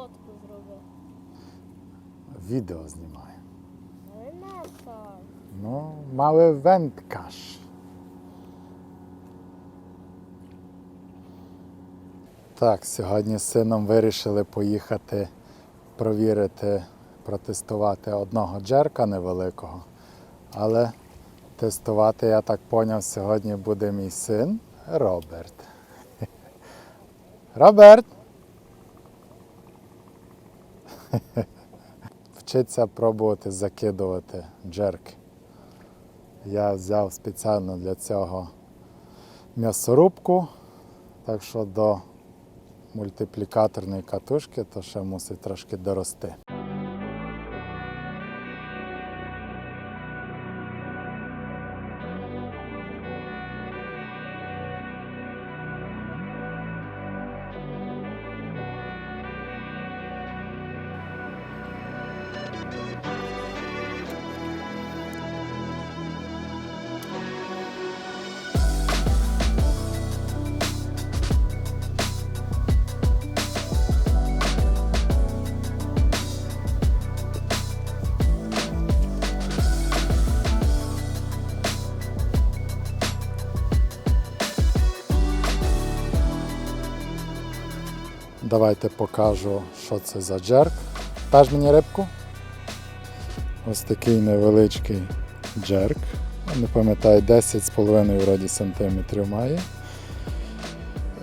фотку зроби. Відео знімаю. Не так. Ну, маły wędkarz. Так, сьогодні з сином вирішили поїхати провірити, протестувати одного джерка невеликого. Але тестувати, я так поняв, сьогодні буде мій син Роберт. Роберт! Вчиться пробувати закидувати джерки. Я взяв спеціально для цього м'ясорубку, так що до мультиплікаторної катушки то ще мусить трошки дорости. Давайте покажу, що це за джерк. Даш мені рибку. Ось такий невеличкий джерк. Не пам'ятаю, 10,5 вроді сантиметрів має.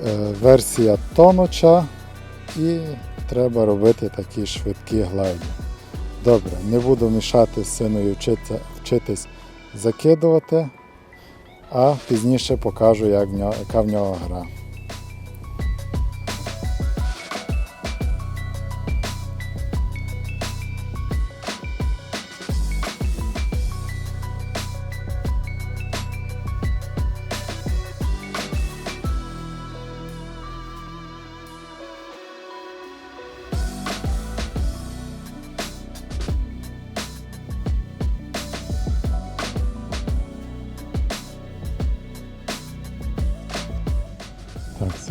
Е, Версія тонуча і треба робити такі швидкі глайди. Добре, не буду мішати синою вчити, вчитись закидувати, а пізніше покажу, як в нього, яка в нього гра.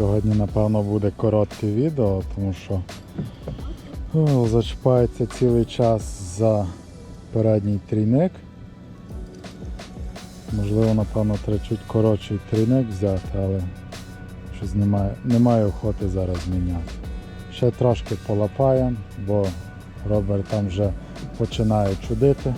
Сьогодні, напевно, буде коротке відео, тому що о, зачіпається цілий час за передній трійник. Можливо, напевно, треба чуть коротший трійник взяти, але щось немає, немає охоти зараз міняти. Ще трошки полапаємо, бо Роберт там вже починає чудити.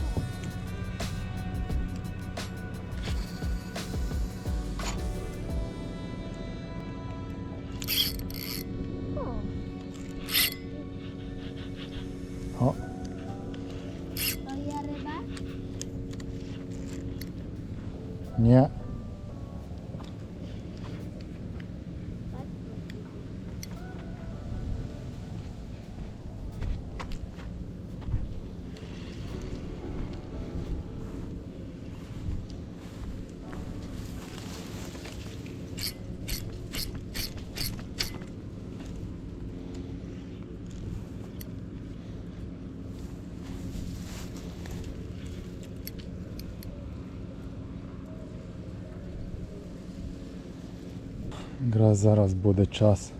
Якраз зараз буде час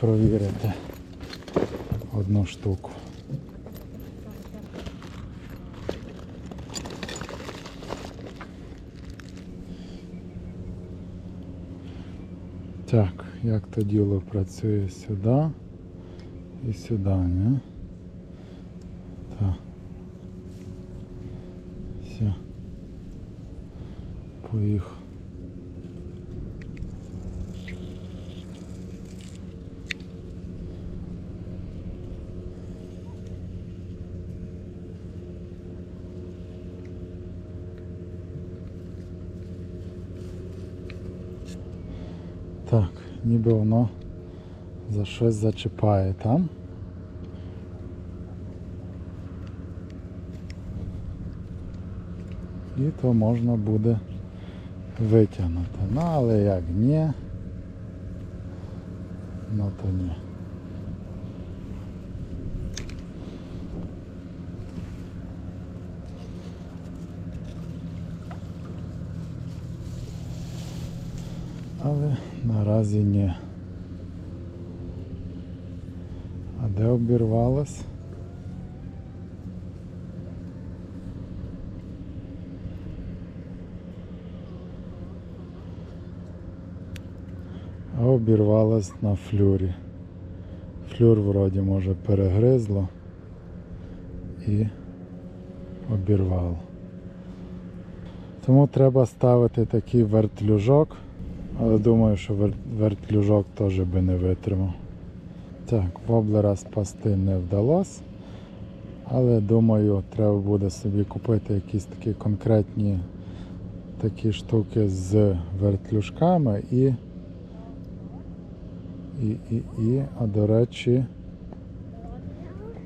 провірити одну штуку. Так, як то діло працює сюди і сюди, не? Так. Все. Поїхав. Так, ніби воно за щось зачіпає там. І то можна буде витягнути. Ну, але як ні, ну то ні. Але наразі ні. А де обірвалась? А обірвалась на флюрі. Флюр вроді може перегризло і обірвало. Тому треба ставити такий вертлюжок, але думаю, що вер- вертлюжок теж би не витримав. Так, воблера спасти не вдалося. Але думаю, треба буде собі купити якісь такі конкретні такі штуки з вертлюжками і. І, і, і, а до речі,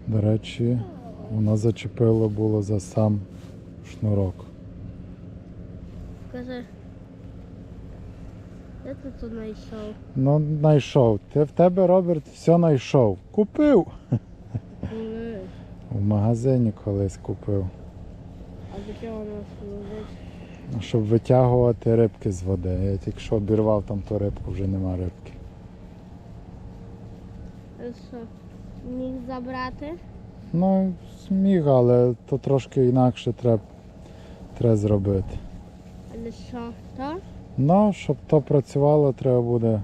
до речі, воно зачепило було за сам шнурок. Ти тут знайшов? Ну, знайшов. Ти в тебе, Роберт, все знайшов. Купив. Ні. В магазині колись купив. А до чого воно служить? Ну, Щоб витягувати рибки з води. Я тільки що обірвав там ту рибку, вже нема рибки. А що? Міг забрати? Ну, зміг, але то трошки інакше треба, треба зробити. Але що? То? Ну, щоб то працювало, треба буде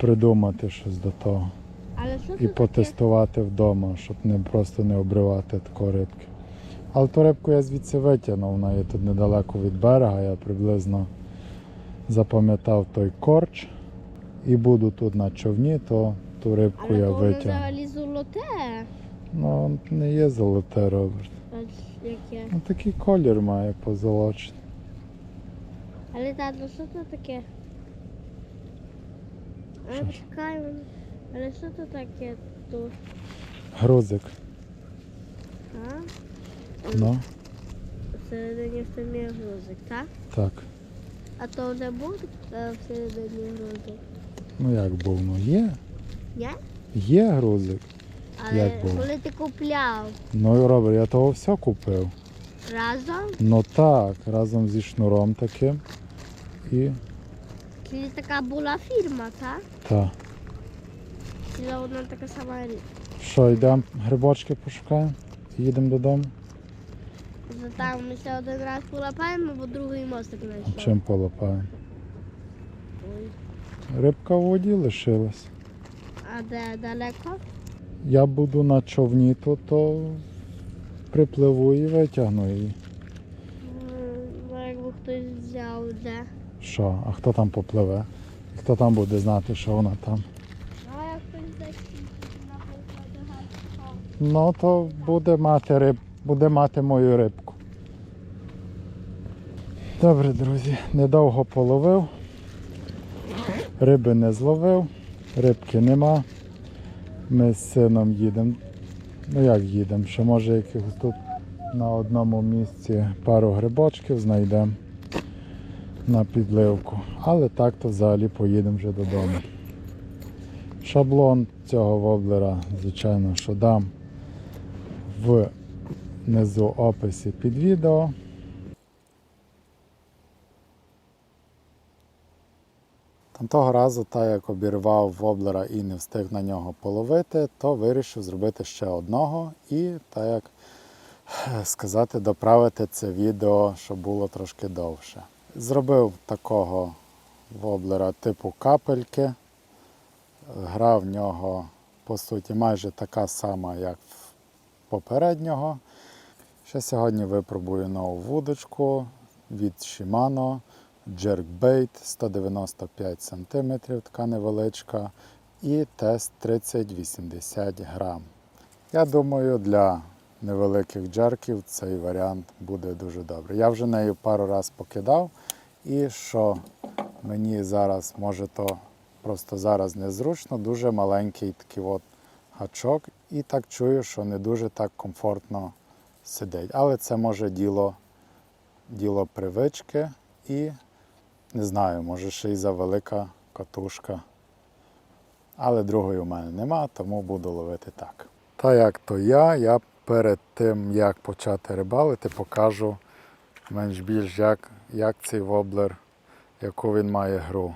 придумати щось до того. Але що І це таке? потестувати вдома, щоб не просто не обривати тако рибки. Але ту рибку я звідси витягнув, вона є тут недалеко від берега, я приблизно запам'ятав той корч і буду тут на човні, то ту рибку Але я то воно витягну. взагалі золоте. Ну, не є золоте, Роберт. А яке? Ну такий колір має позолочений. Але тато, що це таке? Що ж? але що це таке тут? Грузик. А? Ну, Всередині в тому грузик, так? так. А то не е, всередині грузик? Ну як був, ну є. Ні? Є грузик. Але Як було? коли ти купляв Ну, Роберт, я того все купив. разом, Ну так, разом зі шнуром таким. Чи така була фірма, так? так. Чи вона така сама річ? Що, йдемо грибочки пошукаємо? І їдемо додому? За там ми ще один раз полапаємо, бо другий мостик знайшов. Чим полопаємо? Ой. Рибка в воді лишилась. А де далеко? Я буду на човні, то, то припливу і витягну її. Ну, якби хтось взяв де. Що, а хто там попливе? Хто там буде знати, що вона там? Ну, то буде мати риб, буде мати мою рибку. Добре, друзі, недовго половив. Риби не зловив, рибки нема. Ми з сином їдемо. Ну як їдемо? Ще може якихось тут на одному місці пару грибочків знайдемо на підливку. Але так то взагалі поїдемо вже додому. Шаблон цього воблера, звичайно, що дам внизу описі під відео. Там того разу, так як обірвав воблера і не встиг на нього половити, то вирішив зробити ще одного і, так як е, сказати, доправити це відео, щоб було трошки довше. Зробив такого воблера типу капельки. Гра в нього, по суті, майже така сама, як в попереднього. Ще сьогодні випробую нову вудочку від Shimano Jerkbait 195 см, така невеличка, і тест 30-80 грам. Я думаю, для невеликих джерків цей варіант буде дуже добрий. Я вже нею пару разів покидав, і що мені зараз може то просто зараз незручно, дуже маленький такий от гачок, і так чую, що не дуже так комфортно сидить. Але це може діло, діло привички і не знаю, може ще й за велика катушка. Але другої у мене нема, тому буду ловити так. Та як то я, я перед тим, як почати рибалити, покажу менш більш як, як цей воблер, яку він має гру.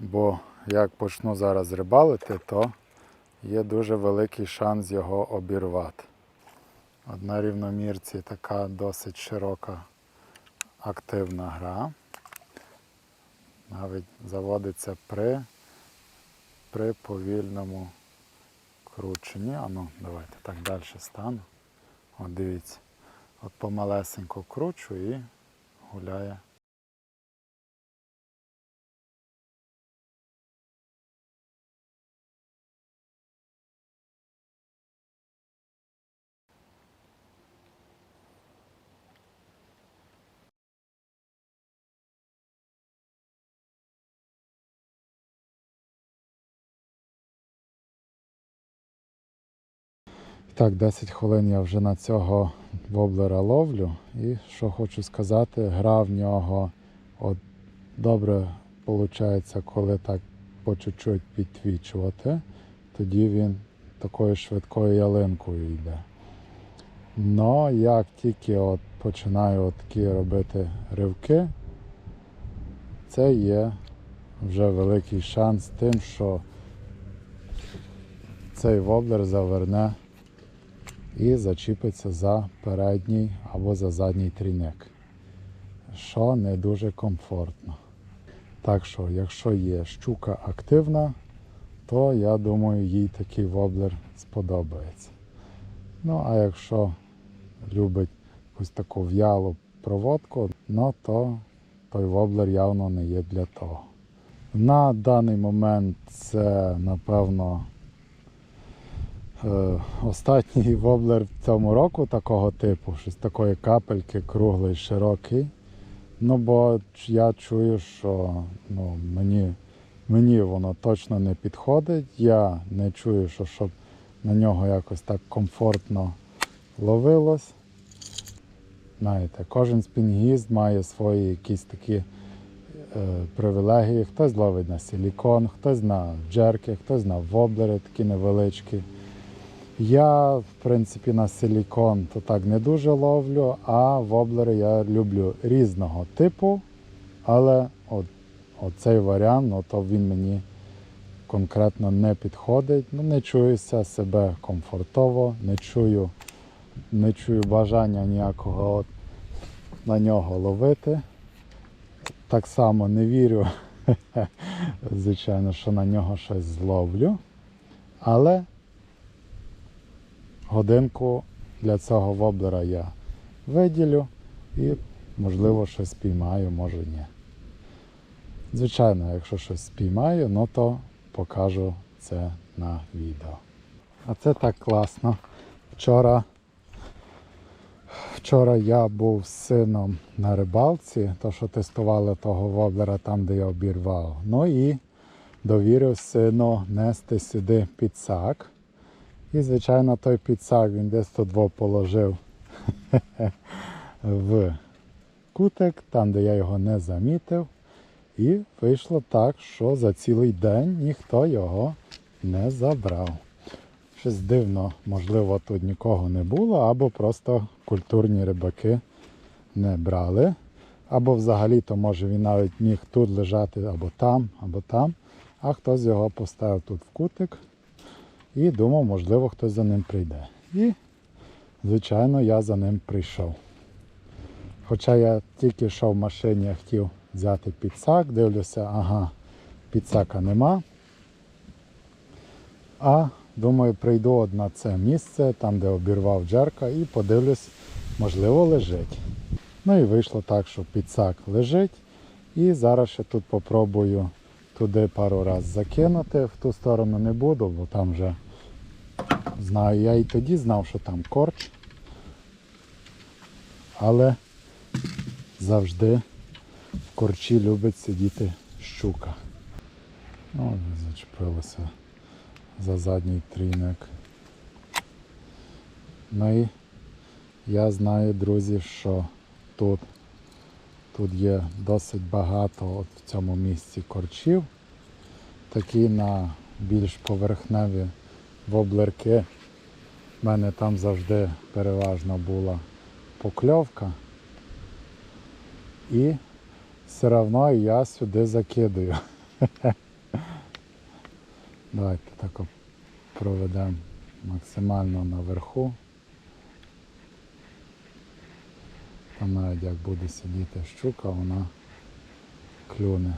Бо як почну зараз рибалити, то є дуже великий шанс його обірвати. От на рівномірці така досить широка активна гра. Навіть заводиться при, при повільному крученні. А ну, давайте так далі стану. От дивіться. От помалесенько кручу і гуляє. Так, 10 хвилин я вже на цього воблера ловлю. І що хочу сказати, гра в нього от добре виходить, коли так по чуть-чуть підтвічувати, тоді він такою швидкою ялинкою йде. Но як тільки от починаю от такі робити ривки, це є вже великий шанс тим, що цей воблер заверне і зачіпиться за передній або за задній трійник, що не дуже комфортно. Так що, якщо є щука активна, то я думаю, їй такий воблер сподобається. Ну, а якщо любить якусь таку в'ялу проводку, ну то той воблер явно не є для того. На даний момент це, напевно, Останній воблер в цьому року такого типу, щось такої капельки, круглий, широкий. Ну, бо я чую, що ну, мені, мені воно точно не підходить. Я не чую, що щоб на нього якось так комфортно ловилось. Знаєте, кожен спінгіст має свої якісь такі е, привілегії. Хтось ловить на силікон, хтось на джерки, хтось на воблери такі невеличкі. Я, в принципі, на силікон то так не дуже ловлю, а воблери я люблю різного типу. Але от, оцей варіант, ну, то він мені конкретно не підходить. Ну, не чуюся себе комфортово, не чую, не чую бажання ніякого от на нього ловити. Так само не вірю, звичайно, що на нього щось зловлю. Але годинку для цього воблера я виділю і, можливо, щось спіймаю, може ні. Звичайно, якщо щось спіймаю, ну то покажу це на відео. А це так класно. Вчора, вчора я був з сином на рибалці, то що тестували того воблера там, де я обірвав. Ну і довірив сину нести сюди підсак. І, звичайно, той підсак він десь тут во положив в кутик, там, де я його не замітив. І вийшло так, що за цілий день ніхто його не забрав. Щось дивно, можливо, тут нікого не було, або просто культурні рибаки не брали. Або взагалі-то може він навіть міг тут лежати або там, або там, а хтось його поставив тут в кутик і думав, можливо, хтось за ним прийде. І, звичайно, я за ним прийшов. Хоча я тільки йшов в машині, хотів взяти підсак, дивлюся, ага, підсака нема. А думаю, прийду на це місце, там де обірвав джерка, і подивлюсь, можливо, лежить. Ну і вийшло так, що підсак лежить. І зараз ще тут попробую туди пару разів закинути, в ту сторону не буду, бо там вже знаю, я і тоді знав, що там корч. Але завжди в корчі любить сидіти щука. Ну, зачепилося за задній трійник. Ну і я знаю, друзі, що тут, тут є досить багато от в цьому місці корчів. Такі на більш поверхневі воблерки. У мене там завжди переважно була покльовка. І все одно я сюди закидую. Давайте так проведемо максимально наверху. Навіть як буде сидіти щука, вона клюне.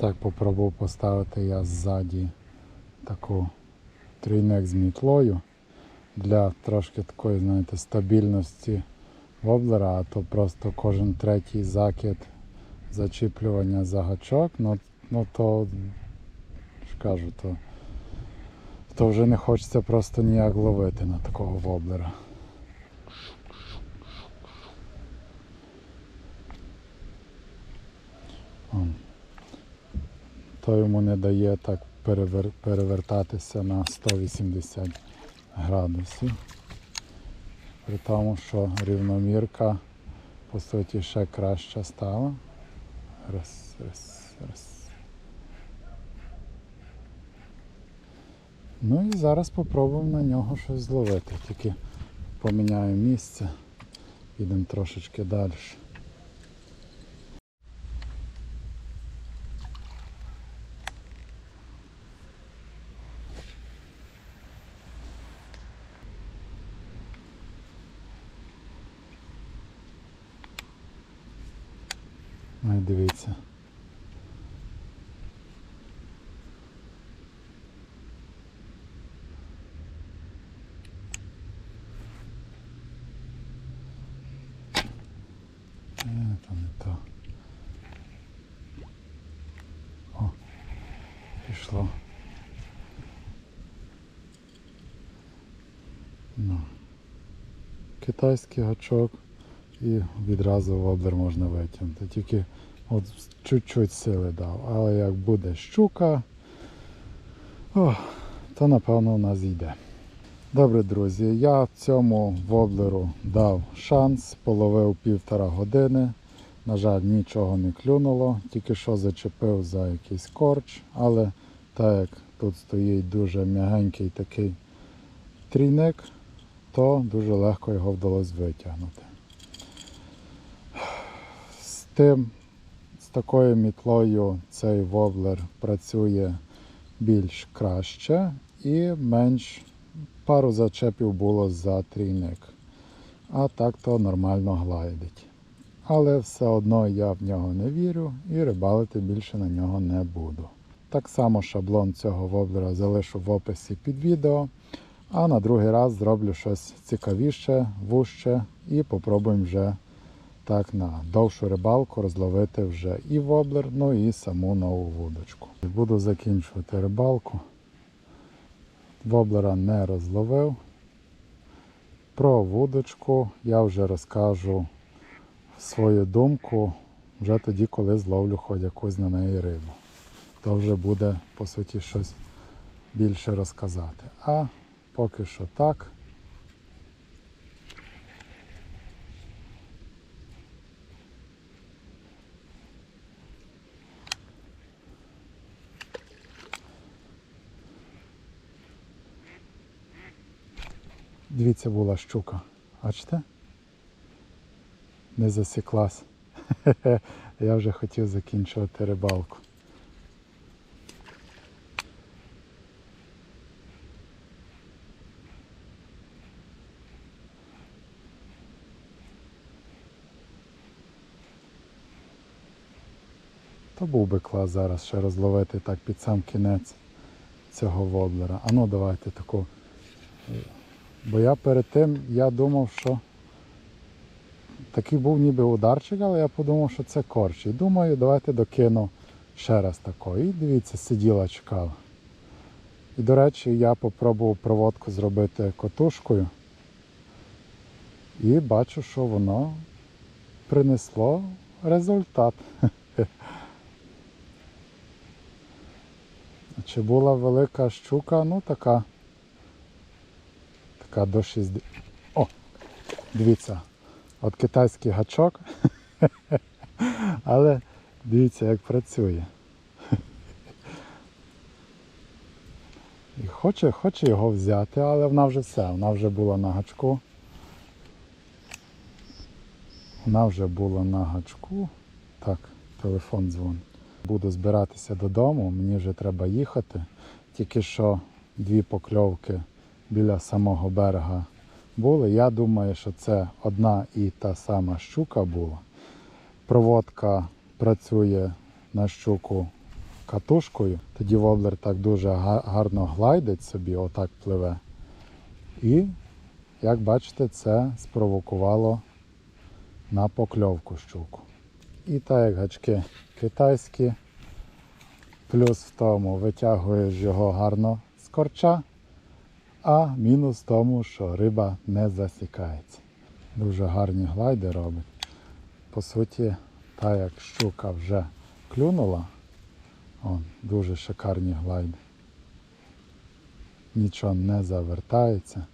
Так попробував поставити я ззаді таку трійник з мітлою для трошки такої, знаєте, стабільності воблера, а то просто кожен третій закид зачіплювання за гачок, ну, ну то кажу, то, то вже не хочеться просто ніяк ловити на такого воблера. То йому не дає так перевер... перевертатися на 180 градусів. При тому, що рівномірка по суті ще краще стала. Раз, раз, раз. Ну і зараз спробуємо на нього щось зловити. Тільки поміняю місце, підемо трошечки далі. Ну і дивіться. То. О, пішло. Ну. Китайський гачок і відразу воблер можна витягнути. Тільки от чуть-чуть сили дав. Але як буде щука, о, то напевно у нас йде. Добре, друзі, я цьому воблеру дав шанс, половив півтора години. На жаль, нічого не клюнуло, тільки що зачепив за якийсь корч, але так як тут стоїть дуже м'ягенький такий трійник, то дуже легко його вдалося витягнути. З тим, з такою мітлою цей воблер працює більш краще і менш пару зачепів було за трійник. А так то нормально глайдить. Але все одно я в нього не вірю і рибалити більше на нього не буду. Так само шаблон цього воблера залишу в описі під відео. А на другий раз зроблю щось цікавіше, вужче і попробуємо вже так на довшу рибалку розловити вже і воблер, ну і саму нову вудочку. Буду закінчувати рибалку. Воблера не розловив. Про вудочку я вже розкажу свою думку вже тоді, коли зловлю хоч якусь на неї рибу. То вже буде, по суті, щось більше розказати. А поки що так. Дивіться, була щука. Бачите? Не засіклась. Я вже хотів закінчувати рибалку. То був би клас зараз ще розловити так під сам кінець цього воблера. А ну давайте таку. Бо я перед тим я думав, що такий був ніби ударчик, але я подумав, що це корч. І думаю, давайте докину ще раз такої. І дивіться, сиділа, чекала. І, до речі, я попробував проводку зробити котушкою. І бачу, що воно принесло результат. Чи була велика щука? Ну така. Така до 60. О! Дивіться, от китайський гачок. Але дивіться, як працює. І хоче, хоче його взяти, але вона вже все, вона вже була на гачку. Вона вже була на гачку. Так, телефон дзвонить. Буду збиратися додому, мені вже треба їхати. Тільки що дві покльовки біля самого берега були. Я думаю, що це одна і та сама щука була. Проводка працює на щуку катушкою, тоді воблер так дуже гарно глайдить собі, отак пливе. І, як бачите, це спровокувало на покльовку щуку. І так як гачки китайські, плюс в тому витягуєш його гарно з корча, а мінус в тому, що риба не засікається. Дуже гарні глайди робить. По суті, та як щука вже клюнула, он, дуже шикарні глайди. Нічого не завертається.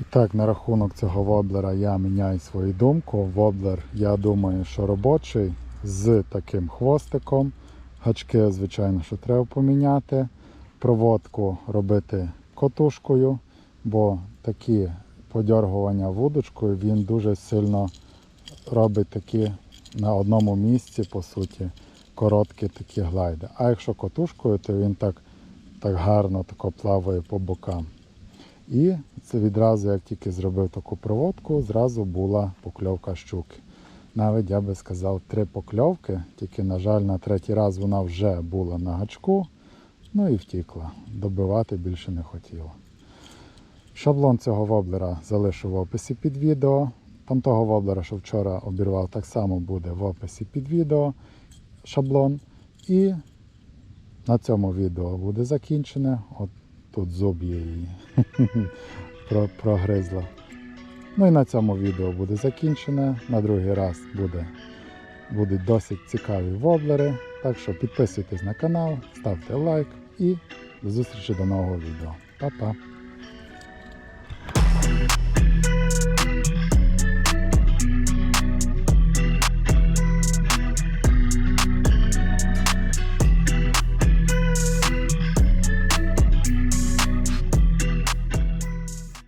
І так, на рахунок цього воблера я міняю свою думку. Воблер, я думаю, що робочий з таким хвостиком. Гачки, звичайно, що треба поміняти. Проводку робити котушкою, бо такі подьоргування вудочкою він дуже сильно робить такі на одному місці, по суті, короткі такі глайди. А якщо котушкою, то він так, так гарно тако плаває по бокам. І це відразу, як тільки зробив таку проводку, зразу була покльовка щуки. Навіть я би сказав три покльовки, тільки, на жаль, на третій раз вона вже була на гачку, ну і втікла. Добивати більше не хотіла. Шаблон цього воблера залишу в описі під відео. Там того воблера, що вчора обірвав, так само буде в описі під відео шаблон. І на цьому відео буде закінчене. От тут зуб її Про- прогризла. Ну і на цьому відео буде закінчене. На другий раз буде, будуть досить цікаві воблери. Так що підписуйтесь на канал, ставте лайк і до зустрічі до нового відео. Па-па!